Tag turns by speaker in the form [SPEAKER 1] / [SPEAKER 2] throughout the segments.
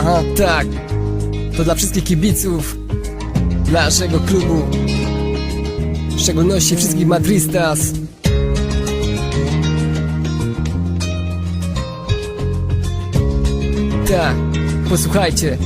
[SPEAKER 1] Aha, tak. To dla wszystkich kibiców, naszego klubu, w szczególności wszystkich Madristas. Tak, posłuchajcie.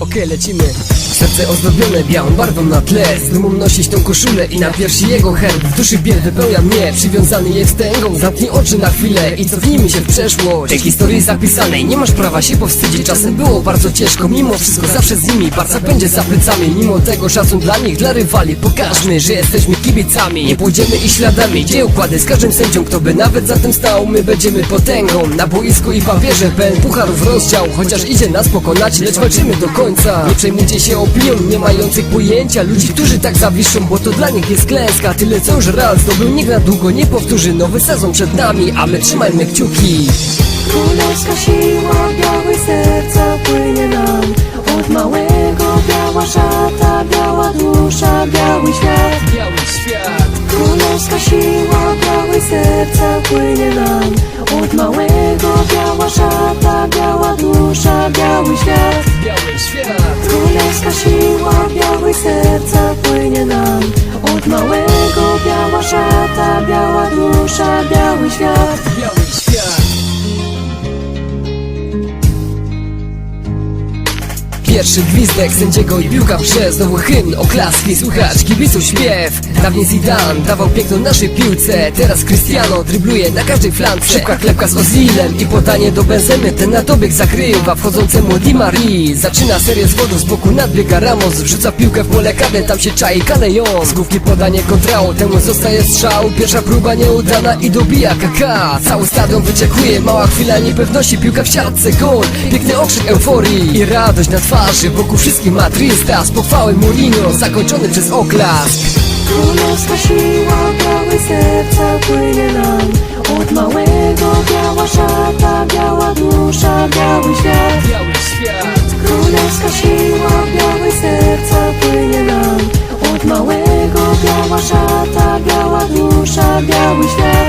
[SPEAKER 1] Okej, lecimy. Serce ozdobione białą barwą na tle. Z dumą nosić tą koszulę i na piersi jego herb. W duszy biel wypełnia mnie, przywiązany jest wstęgą Zamknij oczy na chwilę i cofnijmy się w przeszłość. Tej historii zapisanej nie masz prawa się powstydzić. Czasem było bardzo ciężko, mimo wszystko zawsze z nimi. Barca będzie za plecami, mimo tego szacun dla nich, dla rywali. Pokażmy, że jesteśmy kibicami. Nie pójdziemy i śladami, gdzie układy z każdym sędzią. Kto by nawet za tym stał, my będziemy potęgą. Na boisku i papierze pełen pucharów rozdział. Chociaż idzie nas pokonać, lecz walczymy do końca. Nie przejmujcie się opinią nie mających pojęcia Ludzi, którzy tak zawiszą, bo to dla nich jest klęska. Tyle co już raz zdobył, nikt na długo nie powtórzy. Nowy sezon przed nami, a my trzymajmy kciuki.
[SPEAKER 2] Królewska siła białej
[SPEAKER 1] serca płynie nam. Od
[SPEAKER 2] małego
[SPEAKER 1] biała szata,
[SPEAKER 2] biała dusza, biały
[SPEAKER 1] świat. Biały świat, Królewska
[SPEAKER 2] siła
[SPEAKER 1] białej serca płynie nam. Od małego biała szata, biała dusza, biały świat
[SPEAKER 2] małego biała szata, biała dusza, biały
[SPEAKER 1] świat Pierwszy gwizdek sędziego i piłka przez Znowu hymn, oklaski, słuchać kibiców śpiew. Dawniej Zidane dawał piękno naszej piłce. Teraz Cristiano drybluje na każdej flance. Szybka klepka z Ozilem i podanie do Benzemy. Ten na dobieg zakrywa wchodzącemu Di Marii. Zaczyna serię z wodą z boku nadbiega Ramos. Wrzuca piłkę w pole karne, tam się czai Kalejon Z główki podanie kontrał, temu zostaje strzał. Pierwsza próba nieudana i dobija KK Cały stadion wyczekuje, mała chwila niepewności. Piłka w siatce, gol, piękny okrzyk euforii I radość na twarzy, plaży Wokół wszystkich ma Trista Z pochwały Mourinho zakończony przez oklask Królewska siła
[SPEAKER 2] białe
[SPEAKER 1] serca płynie nam. Od małego biała szata, biała
[SPEAKER 2] dusza,
[SPEAKER 1] biały świat, biały świat. Królewska siła białe serca płynie nam. Od
[SPEAKER 2] małego
[SPEAKER 1] biała szata, biała dusza, biały świat.